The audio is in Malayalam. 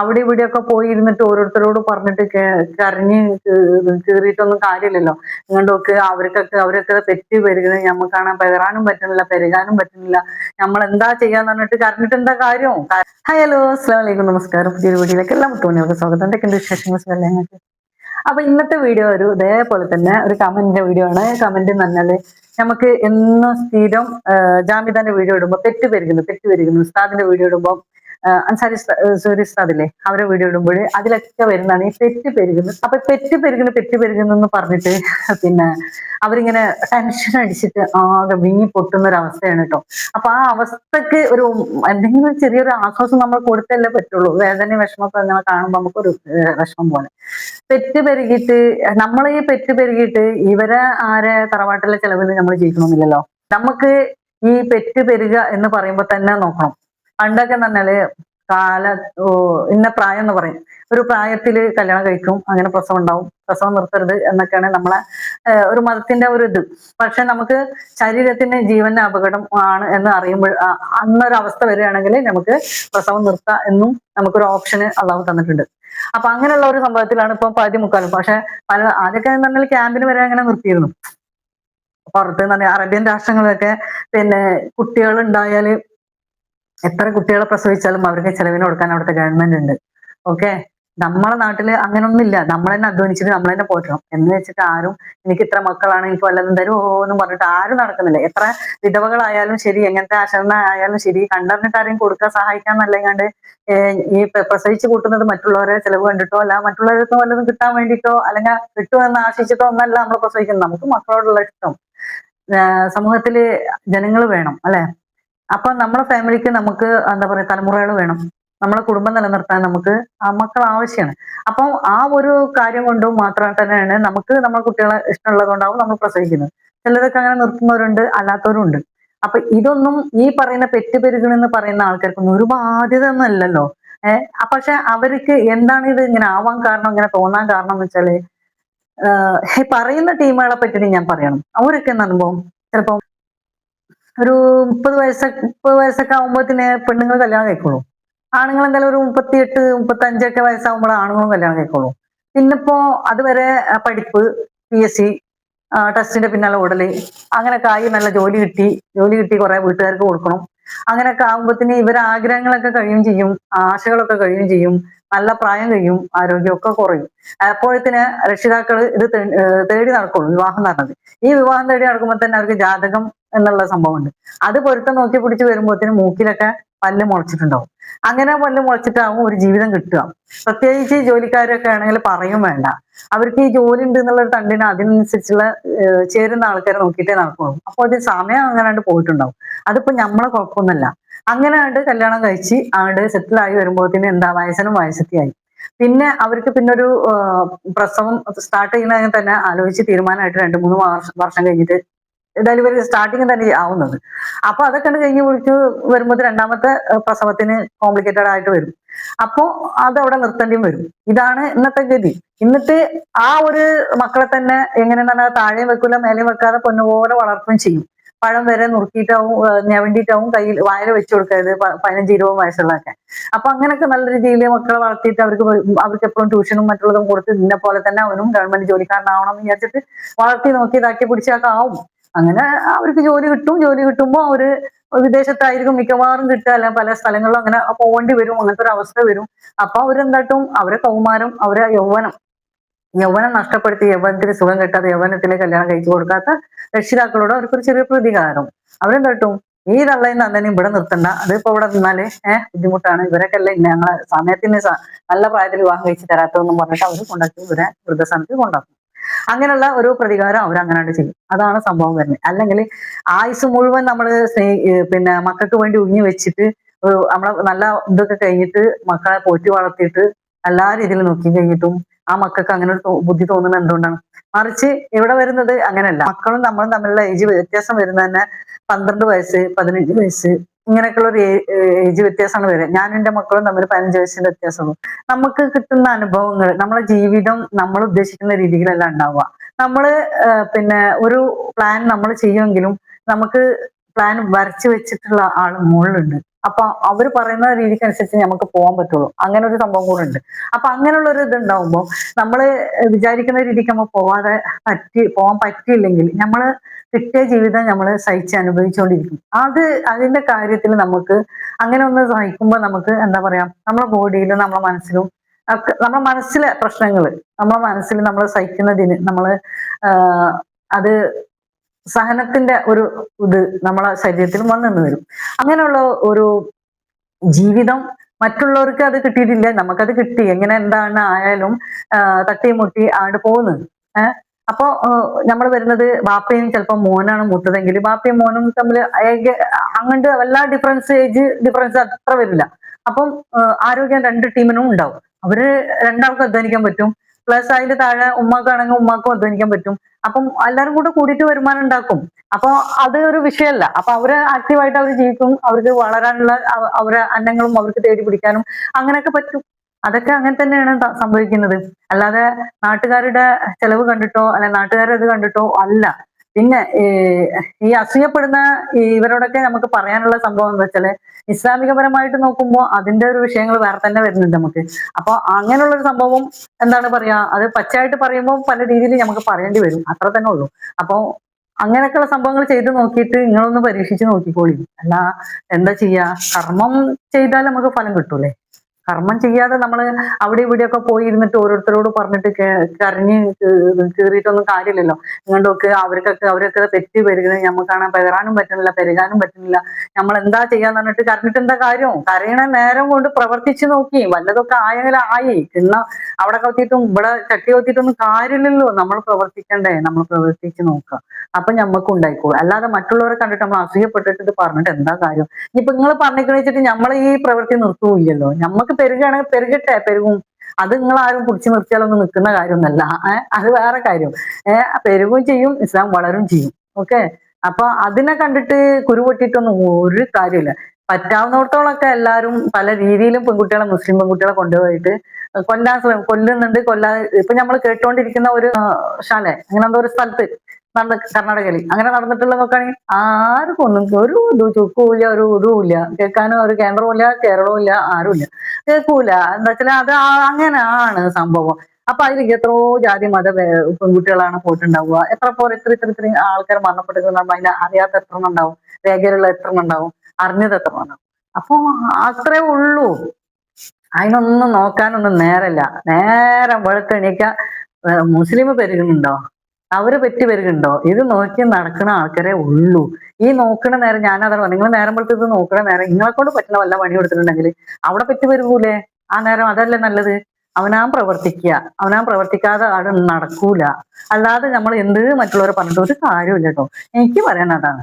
അവിടെ ഇവിടെയൊക്കെ പോയി ഇരുന്നിട്ട് ഓരോരുത്തരോട് പറഞ്ഞിട്ട് കരഞ്ഞ് കീറിയിട്ടൊന്നും കാര്യമില്ലല്ലോ. ഇങ്ങോട്ടൊക്കെ അവർക്കൊക്കെ അവരൊക്കെ തെറ്റി പെരുകുന്നത് ഞമ്മക്കാണ് പെറാനും പറ്റുന്നില്ല പെരുകാനും പറ്റുന്നില്ല. നമ്മൾ എന്താ ചെയ്യാന്ന് പറഞ്ഞിട്ട് കരഞ്ഞിട്ട് എന്താ കാര്യം? ഹായ് ഹലോ അസ്സാം വലൈക്കും നമസ്കാരം. പുതിയ വീഡിയോയിലേക്ക് എല്ലാ മുത്തോണിയൊക്കെ സ്വാഗതം. എന്തൊക്കെയുണ്ട് വിശേഷങ്ങൾ ഞങ്ങൾക്ക് അപ്പൊ ഇന്നത്തെ വീഡിയോ ഒരു ഇതേപോലെ തന്നെ ഒരു കമന്റിന്റെ വീഡിയോ ആണ്. കമന്റ് പറഞ്ഞാൽ നമുക്ക് എന്നും സ്ഥിരം ജാമിദാന്റെ വീഡിയോ ഇടുമ്പോൾ തെറ്റ് പെരുകുന്നു തെറ്റ് പെരുകുന്നു. ഉസ്താദിന്റെ വീഡിയോ ഇടുമ്പോൾ അൻസാരി സൂര്യ അവരെ വീഡിയോ ഇടുമ്പോൾ അതിലൊക്കെ വരുന്നതാണ് ഈ പെറ്റ് പെരുകുന്നത് അപ്പൊ പെറ്റ് പെരുകുന്നു പെറ്റ് പെരുകുന്നു എന്ന് പറഞ്ഞിട്ട് പിന്നെ അവരിങ്ങനെ ടെൻഷൻ അടിച്ചിട്ട് ആകെ വിങ്ങി പൊട്ടുന്ന ഒരു അവസ്ഥയാണ് കേട്ടോ അപ്പൊ ആ അവസ്ഥക്ക് ഒരു എന്തെങ്കിലും ചെറിയൊരു ആശ്വാസം നമ്മൾ കൊടുത്തല്ലേ പറ്റുള്ളൂ. വേദന വിഷമമൊക്കെ അങ്ങനെ കാണുമ്പോൾ നമുക്കൊരു വിഷമം പോലെ. പെറ്റ് പെരുകിയിട്ട് നമ്മൾ ഈ പെറ്റ് പെരുകിയിട്ട് ഇവരെ ആരെ തറവാട്ടിലെ ചെലവിൽ നമ്മൾ ജയിക്കണമെന്നില്ലല്ലോ നമുക്ക് ഈ പെറ്റ് പെരുക എന്ന് പറയുമ്പോൾ തന്നെ നോക്കണം. പണ്ടൊക്കെ പറഞ്ഞാൽ കാല ഇന്ന പ്രായം എന്ന് പറയും. ഒരു പ്രായത്തിൽ കല്യാണം കഴിക്കും അങ്ങനെ പ്രസവം ഉണ്ടാവും. പ്രസവം നിർത്തരുത് എന്നൊക്കെയാണ് നമ്മളെ ഒരു മതത്തിന്റെ ഒരു ഇത്. പക്ഷെ നമുക്ക് ശരീരത്തിന് ജീവന്റെ അപകടം ആണ് എന്ന് അറിയുമ്പോൾ അന്നൊരു അവസ്ഥ വരികയാണെങ്കിൽ നമുക്ക് പ്രസവം നിർത്താം എന്നും നമുക്കൊരു ഓപ്ഷന് അള്ളാഹു തന്നിട്ടുണ്ട്. അപ്പൊ അങ്ങനെയുള്ള ഒരു സംഭവത്തിലാണ് ഇപ്പൊ പകുതി മുക്കാലും. പക്ഷെ പല ആദ്യമൊക്കെ എന്ന് പറഞ്ഞാൽ ക്യാമ്പിന് വരെ അങ്ങനെ നിർത്തിയിരുന്നു. പുറത്ത് എന്ന് പറഞ്ഞാൽ അറേബ്യൻ രാഷ്ട്രങ്ങളിലൊക്കെ പിന്നെ കുട്ടികൾ ഉണ്ടായാൽ എത്ര കുട്ടികളെ പ്രസവിച്ചാലും അവർക്ക് ചെലവിന് കൊടുക്കാൻ അവിടുത്തെ ഗവൺമെന്റ് ഉണ്ട്. ഓക്കെ നമ്മളെ നാട്ടിൽ അങ്ങനൊന്നുമില്ല. നമ്മൾ തന്നെ അധ്വാനിച്ചിട്ട് നമ്മൾ തന്നെ പോറ്റണം. എന്ന് വെച്ചിട്ട് ആരും എനിക്ക് ഇത്ര മക്കളാണ് എനിക്ക് വല്ലതും തരുമോ എന്ന് പറഞ്ഞിട്ട് ആരും നടക്കുന്നില്ല. എത്ര വിധവകളായാലും ശരി എങ്ങനത്തെ ആശരണ ആയാലും ശരി കണ്ടറിഞ്ഞിട്ട് ആരെയും കൊടുക്കാൻ സഹായിക്കാൻ സഹായിക്കാന്നല്ലാണ്ട് ഈ പ്രസവിച്ച് കൂട്ടുന്നത് മറ്റുള്ളവരെ ചെലവ് കണ്ടിട്ടോ അല്ല മറ്റുള്ളവർക്ക് വല്ലതും കിട്ടാൻ വേണ്ടിയിട്ടോ അല്ലെങ്കിൽ കിട്ടുമെന്ന് ആശിച്ചിട്ടോ ഒന്നല്ല നമ്മൾ പ്രസവിക്കുന്നത്. നമുക്ക് മക്കളോടുള്ള ഇഷ്ടം. സമൂഹത്തിൽ ജനങ്ങൾ വേണം അല്ലെ? അപ്പൊ നമ്മുടെ ഫാമിലിക്ക് നമുക്ക് എന്താ പറയാ തലമുറകൾ വേണം. നമ്മളെ കുടുംബം നിലനിർത്താൻ നമുക്ക് ആ മക്കൾ ആവശ്യമാണ്. അപ്പം ആ ഒരു കാര്യം കൊണ്ടും മാത്രം തന്നെയാണ് നമുക്ക് നമ്മുടെ കുട്ടികളെ ഇഷ്ടമുള്ളത് കൊണ്ടാവും നമ്മൾ പ്രസവിക്കുന്നത്. ചിലരൊക്കെ അങ്ങനെ നിർത്തുന്നവരുണ്ട് അല്ലാത്തവരും ഉണ്ട്. അപ്പൊ ഇതൊന്നും ഈ പറയുന്ന പെറ്റുപെരുകണെന്ന് പറയുന്ന ആൾക്കാർക്കൊന്നും ഒരു ബാധ്യത ഒന്നും അല്ലല്ലോ ഏഹ് പക്ഷെ അവർക്ക് എന്താണ് ഇത് ഇങ്ങനെ ആവാൻ കാരണം ഇങ്ങനെ തോന്നാൻ കാരണം എന്ന് വെച്ചാൽ പറയുന്ന ടീമുകളെ പറ്റി ഞാൻ പറയണം. അവരൊക്കെ എന്താ അനുഭവം? ചിലപ്പം ഒരു മുപ്പത് വയസ്സ മുപ്പത് വയസ്സൊക്കെ ആകുമ്പോഴത്തേന് പെണ്ണുങ്ങൾ കല്യാണം കഴിക്കുള്ളൂ. ആണുങ്ങൾ എന്തായാലും ഒരു മുപ്പത്തിയെട്ട് മുപ്പത്തി അഞ്ചൊക്കെ വയസ്സാകുമ്പോൾ ആണുങ്ങളും കല്യാണം കഴിക്കുള്ളൂ. പിന്നിപ്പോ അതുവരെ പഠിപ്പ് പി എസ് സി ടെസ്റ്റിന്റെ പിന്നാലെ ഓടൽ അങ്ങനെയൊക്കെ ആയി നല്ല ജോലി കിട്ടി ജോലി കിട്ടി കുറെ വീട്ടുകാർക്ക് കൊടുക്കണം. അങ്ങനെയൊക്കെ ആകുമ്പോഴത്തേന് ഇവർ ആഗ്രഹങ്ങളൊക്കെ കഴിയും ചെയ്യും ആശകളൊക്കെ കഴിയും ചെയ്യും നല്ല പ്രായം കഴിയും ആരോഗ്യമൊക്കെ കുറയും. അപ്പോഴത്തിന് രക്ഷിതാക്കൾ ഇത് തേടി നടക്കുള്ളൂ വിവാഹം നടന്നത്. ഈ വിവാഹം തേടി നടക്കുമ്പോൾ തന്നെ അവർക്ക് ജാതകം എന്നുള്ള സംഭവമുണ്ട്. അത് പൊരുത്തം നോക്കി പിടിച്ച് വരുമ്പോഴത്തേനും മൂക്കിലൊക്കെ പല്ല് മുളച്ചിട്ടുണ്ടാവും. അങ്ങനെ പല്ല് മുളച്ചിട്ടാവും ഒരു ജീവിതം കിട്ടുക. പ്രത്യേകിച്ച് ജോലിക്കാരൊക്കെ ആണെങ്കിൽ പറയും വേണ്ട. അവർക്ക് ഈ ജോലി ഉണ്ട് എന്നുള്ള തണ്ടിന് അതിനനുസരിച്ചുള്ള ചേരുന്ന ആൾക്കാരെ നോക്കിയിട്ടേ നടക്കുള്ളൂ. അപ്പോൾ അത് സമയം അങ്ങനെ പോയിട്ടുണ്ടാവും. അതിപ്പോ നമ്മളെ കുഴപ്പമൊന്നുമല്ല. അങ്ങനെ ആണ്ട് കല്യാണം കഴിച്ച് ആണ്ട് സെറ്റിലായി വരുമ്പോഴത്തേന് എന്താ വയസ്സനും വയസ്സത്തിയായി പിന്നെ അവർക്ക് പിന്നെ ഒരു പ്രസവം സ്റ്റാർട്ട് ചെയ്യുന്നതിന് തന്നെ ആലോചിച്ച് തീരുമാനമായിട്ട് രണ്ട് മൂന്ന് വർഷം കഴിഞ്ഞിട്ട് ഡെലിവറി സ്റ്റാർട്ടിങ് തന്നെ ആവുന്നത്. അപ്പൊ അതൊക്കെ കഴിഞ്ഞ് വിളിച്ച് വരുമ്പോൾ രണ്ടാമത്തെ പ്രസവത്തിന് കോംപ്ലിക്കേറ്റഡ് ആയിട്ട് വരും. അപ്പോ അത് അവിടെ നിർത്തേണ്ടിയും വരും. ഇതാണ് ഇന്നത്തെ ഗതി. എന്നിട്ട് ആ ഒരു മക്കളെ തന്നെ എങ്ങനെ പറഞ്ഞാൽ താഴെയും വെക്കൂല മേലെയും വെക്കാതെ പൊന്നുപോലെ വളർത്തുകയും ചെയ്യും. പഴം വരെ നുറുക്കിയിട്ടാവും ഞവണ്ടിയിട്ടാവും കയ്യിൽ വായന വെച്ചു കൊടുക്കരുത് പതിനഞ്ച് ഇരുപത് വയസ്സുള്ളതൊക്കെ. അപ്പൊ അങ്ങനെയൊക്കെ നല്ല രീതിയിൽ മക്കളെ വളർത്തിയിട്ട് അവർക്ക് അവർക്ക് എപ്പോഴും ട്യൂഷനും മറ്റുള്ളതും കൊടുത്ത് ഇന്ന പോലെ തന്നെ അവനും ഗവൺമെന്റ് ജോലിക്കാരനാവണം എന്ന് വിചാരിച്ചിട്ട് വളർത്തി നോക്കി ഇതാക്കി പിടിച്ചൊക്കെ ആവും. അങ്ങനെ അവർക്ക് ജോലി കിട്ടും. ജോലി കിട്ടുമ്പോൾ അവർ വിദേശത്തായിരിക്കും മിക്കവാറും കിട്ടുക. അല്ല പല സ്ഥലങ്ങളിലും അങ്ങനെ പോകേണ്ടി വരും. അങ്ങനത്തെ ഒരു അവസ്ഥ വരും. അപ്പൊ അവരെന്താട്ടും അവരെ കൗമാരം അവരെ യൗവനം യൗവനം നഷ്ടപ്പെടുത്തി യൗവനത്തിന് സുഖം കിട്ടാതെ യൗവനത്തിലെ കല്യാണം കഴിച്ചു കൊടുക്കാത്ത രക്ഷിതാക്കളോട് അവർക്കൊരു ചെറിയ പ്രതികാരം. അവരെന്താട്ടും ഈ തള്ളയും അന്നേനും ഇവിടെ നിർത്തണ്ട. അതിപ്പോ ഇവിടെ നിന്നാൽ ഏഹ് ബുദ്ധിമുട്ടാണ്. ഇവരൊക്കെ അല്ലേ ഞങ്ങളെ സമയത്തിന് നല്ല പ്രായത്തിൽ വിവാഹം കഴിച്ച് തരാത്തതെന്നും പറഞ്ഞിട്ട് അവർ കൊണ്ടാക്കി ഇവരെ വൃദ്ധസ്ഥാനത്ത് കൊണ്ടാക്കും. അങ്ങനെയുള്ള ഒരു പ്രതികാരം അവർ അങ്ങനെയാണ് ചെയ്യും. അതാണ് സംഭവം വരുന്നത്. അല്ലെങ്കിൽ ആയുസ് മുഴുവൻ നമ്മൾ പിന്നെ മക്കൾക്ക് വേണ്ടി ഉഴിഞ്ഞു വെച്ചിട്ട് നമ്മളെ നല്ല ഇതൊക്കെ കഴിഞ്ഞിട്ട് മക്കളെ പോറ്റി വളർത്തിയിട്ട് എല്ലാ രീതിയിലും നോക്കി കഴിഞ്ഞിട്ടും ആ മക്കൾക്ക് അങ്ങനെ ഒരു ബുദ്ധി തോന്നുന്നത് എന്തുകൊണ്ടാണ്? മറിച്ച് ഇവിടെ വരുന്നത് അങ്ങനെയല്ല. മക്കളും നമ്മളും തമ്മിലുള്ള ഏജ് വ്യത്യാസം വരുന്നത് തന്നെ പന്ത്രണ്ട് വയസ്സ് പതിനഞ്ച് വയസ്സ് ഇങ്ങനെയൊക്കെയുള്ള ഒരു ഏജ് വ്യത്യാസമാണ് വരിക. ഞാൻ എന്റെ മക്കളും തമ്മിൽ പതിനഞ്ച് വയസ്സിന്റെ വ്യത്യാസമുള്ളൂ. നമുക്ക് കിട്ടുന്ന അനുഭവങ്ങൾ നമ്മളെ ജീവിതം നമ്മൾ ഉദ്ദേശിക്കുന്ന രീതിയിലല്ല ഉണ്ടാവുക. നമ്മൾ പിന്നെ ഒരു പ്ലാൻ നമ്മൾ ചെയ്യുമെങ്കിലും നമുക്ക് പ്ലാൻ വരച്ചു വെച്ചിട്ടുള്ള ആൾ മുകളിലുണ്ട്. അപ്പൊ അവർ പറയുന്ന രീതിക്ക് അനുസരിച്ച് നമുക്ക് പോകാൻ പറ്റുള്ളൂ. അങ്ങനെ ഒരു സംഭവം കൂടെ ഉണ്ട്. അപ്പൊ അങ്ങനെയുള്ള ഒരു ഇത് ഉണ്ടാവുമ്പോൾ നമ്മൾ വിചാരിക്കുന്ന രീതിക്ക് നമ്മൾ പോവാതെ പറ്റി പോകാൻ പറ്റിയില്ലെങ്കിൽ നമ്മൾ കിട്ടിയ ജീവിതം നമ്മൾ സഹിച്ച് അനുഭവിച്ചുകൊണ്ടിരിക്കും അത് അതിന്റെ കാര്യത്തിൽ നമുക്ക് അങ്ങനെ ഒന്ന് സഹിക്കുമ്പോൾ നമുക്ക് എന്താ പറയാ നമ്മുടെ ബോഡിയിലും നമ്മുടെ മനസ്സിലും നമ്മുടെ മനസ്സിലെ പ്രശ്നങ്ങൾ നമ്മുടെ മനസ്സിൽ നമ്മൾ സഹിക്കുന്നതിന് നമ്മൾ അത് സഹനത്തിന്റെ ഒരു ഇത് നമ്മളെ ശരീരത്തിൽ വന്നു വരും. അങ്ങനെയുള്ള ഒരു ജീവിതം മറ്റുള്ളവർക്ക് അത് കിട്ടിയിട്ടില്ല. നമുക്കത് കിട്ടി. എങ്ങനെ എന്താണ് ആയാലും തട്ടി മുട്ടി ആണ്ട് പോകുന്നത്. ഏഹ് അപ്പോ നമ്മൾ വരുന്നത് ബാപ്പയും ചിലപ്പോൾ മോനാണ് മൂത്തതെങ്കിൽ ബാപ്പയും മോനും തമ്മിൽ അങ്ങോട്ട് എല്ലാ ഡിഫറൻസ് ഏജ് ഡിഫറൻസ് അത്ര വരില്ല. അപ്പം ആരോഗ്യം രണ്ട് ടീമിനും ഉണ്ടാവും. അവർ രണ്ടാൾക്കും അധ്വാനിക്കാൻ പറ്റും. പ്ലസ് അതിന്റെ താഴെ ഉമ്മാക്കാണെങ്കിൽ ഉമ്മാക്കും അധ്വാനിക്കാൻ പറ്റും. അപ്പം എല്ലാവരും കൂടെ കൂടിയിട്ട് വരുമാനം ഉണ്ടാക്കും. അപ്പൊ അത് ഒരു വിഷയമല്ല അപ്പൊ അവർ ആക്റ്റീവായിട്ട് അവർ ജീവിക്കും. അവർക്ക് വളരാനുള്ള അവരെ അന്നങ്ങളും അവർക്ക് തേടി പിടിക്കാനും അങ്ങനെയൊക്കെ പറ്റും. അതൊക്കെ അങ്ങനെ തന്നെയാണ് സംഭവിക്കുന്നത്. അല്ലാതെ നാട്ടുകാരുടെ ചെലവ് കണ്ടിട്ടോ അല്ലെ ഇത് കണ്ടിട്ടോ അല്ല. പിന്നെ ഈ അസൂയപ്പെടുന്ന ഇവരോടൊക്കെ നമുക്ക് പറയാനുള്ള സംഭവം എന്ന് വെച്ചാൽ ഇസ്ലാമികപരമായിട്ട് നോക്കുമ്പോൾ അതിന്റെ ഒരു വിഷയങ്ങൾ വേറെ തന്നെ വരുന്നുണ്ട് നമുക്ക്. അപ്പൊ അങ്ങനെയുള്ള ഒരു സംഭവം എന്താണ് പറയാ അത് പച്ചയായിട്ട് പറയുമ്പോൾ പല രീതിയിൽ നമുക്ക് പറയേണ്ടി വരും. അത്ര തന്നെ ഉള്ളൂ. അപ്പൊ അങ്ങനെയൊക്കെയുള്ള സംഭവങ്ങൾ ചെയ്ത് നോക്കിയിട്ട് നിങ്ങളൊന്ന് പരീക്ഷിച്ച് നോക്കിക്കോളി. അല്ല എന്താ ചെയ്യാ? കർമ്മം ചെയ്താൽ നമുക്ക് ഫലം കിട്ടൂലേ? കർമ്മം ചെയ്യാതെ നമ്മൾ അവിടെ ഇവിടെയൊക്കെ പോയി ഇരുന്നിട്ട് ഓരോരുത്തരോട് പറഞ്ഞിട്ട് കരഞ്ഞ് കീറിയിട്ടൊന്നും കാര്യമില്ലല്ലോ. നിങ്ങളുടെയൊക്കെ അവർക്കൊക്കെ അവരൊക്കെ തെറ്റി പെരുകുന്നത് നമുക്കാണ് പകരാനും പറ്റുന്നില്ല പെരുകാനും പറ്റുന്നില്ല. നമ്മൾ എന്താ ചെയ്യാന്ന് പറഞ്ഞിട്ട് കരഞ്ഞിട്ട് എന്താ കാര്യം? കരയണ നേരം കൊണ്ട് പ്രവർത്തിച്ചു നോക്കി. വല്ലതൊക്കെ ആയെങ്കിൽ ആയി. കിണ്ണ അവിടെ കത്തിയിട്ടും ഇവിടെ ചട്ടി കത്തിയിട്ടൊന്നും കാര്യമില്ലല്ലോ. നമ്മൾ പ്രവർത്തിക്കണ്ടേ. നമ്മൾ പ്രവർത്തിച്ച് നോക്കുക. അപ്പൊ ഞമ്മക്ക് ഉണ്ടായിക്കോളൂ. അല്ലാതെ മറ്റുള്ളവരെ കണ്ടിട്ട് നമ്മൾ അസൂയപ്പെട്ടിട്ട് പറഞ്ഞിട്ട് എന്താ കാര്യം? ഇപ്പൊ നിങ്ങൾ പറഞ്ഞിട്ട് വെച്ചിട്ട് നമ്മൾ ഈ പ്രവൃത്തി നിർത്തുകയില്ലല്ലോ നമുക്ക് പെരുകയാണെങ്കിൽ പെരുകട്ടെ പെരുകും. അത് നിങ്ങൾ ആരും പിടിച്ചു നിർത്തിയാലൊന്നും നിൽക്കുന്ന കാര്യമൊന്നല്ല അത് വേറെ കാര്യം. ഏഹ് പെരുകും ചെയ്യും ഇസ്ലാം വളരും ചെയ്യും. ഓക്കെ? അപ്പൊ അതിനെ കണ്ടിട്ട് കുരുപൊട്ടിട്ടൊന്നും ഒരു കാര്യമില്ല. പറ്റാവുന്നിടത്തോളൊക്കെ എല്ലാവരും പല രീതിയിലും പെൺകുട്ടികളെ മുസ്ലിം പെൺകുട്ടികളെ കൊണ്ടുപോയിട്ട് കൊല്ലാൻ കൊല്ലുന്നുണ്ട് കൊല്ലാ ഇപ്പൊ നമ്മൾ കേട്ടുകൊണ്ടിരിക്കുന്ന ഒരു ശാല അങ്ങനെ എന്തോ ഒരു സ്ഥലത്ത് നടന്ന കർണാടകയിൽ അങ്ങനെ നടന്നിട്ടുള്ള നോക്കുകയാണെങ്കിൽ ആർക്കും ഒന്നും ഒരു ചുക്കുമില്ല ഒരു ഇതുമില്ല. കേൾക്കാനും ഒരു കേന്ദ്രവും ഇല്ല കേരളവും ഇല്ല ആരുമില്ല കേൾക്കൂല. എന്താ വെച്ചാൽ അത് അങ്ങനെയാണ് സംഭവം. അപ്പൊ അതിലേക്ക് എത്രയോ ജാതി മത പെൺകുട്ടികളാണ് പോയിട്ടുണ്ടാവുക. എത്ര പോലെ ഇത്ര ഇത്ര ഇത്ര ആൾക്കാർ മരണപ്പെട്ടിട്ടുണ്ടാവും അതിനെ അറിയാത്ത എത്ര ഉണ്ടാവും? രേഖയിലുള്ള എത്ര ഉണ്ടാവും? അറിഞ്ഞത് എത്ര ഉണ്ടാവും? അപ്പൊ അത്രേ ഉള്ളൂ. അതിനൊന്നും നോക്കാനൊന്നും നേരല്ല. നേരം വെളുത്തെണീക്ക മുസ്ലിം പെരുകുന്നുണ്ടോ? അവർ പറ്റി വരുന്നുണ്ടോ? ഇത് നോക്കി നടക്കുന്ന ആൾക്കാരെ ഉള്ളൂ. ഈ നോക്കണ നേരം ഞാൻ അതാണ് നിങ്ങൾ നേരം പോലത്തെ ഇത് നോക്കണ നേരം നിങ്ങളെ കൊണ്ട് പറ്റുന്ന വല്ല പണി കൊടുത്തിട്ടുണ്ടെങ്കിൽ അവിടെ പറ്റി വരൂലേ? ആ നേരം അതല്ലേ നല്ലത്? അവനാൻ പ്രവർത്തിക്കുക അവനാൻ പ്രവർത്തിക്കാതെ അവിടെ നടക്കൂല. അല്ലാതെ നമ്മൾ എന്ത് മറ്റുള്ളവരെ പറഞ്ഞിട്ട് ഒരു കാര്യമില്ല കേട്ടോ. എനിക്ക് പറയാൻ അതാണ്.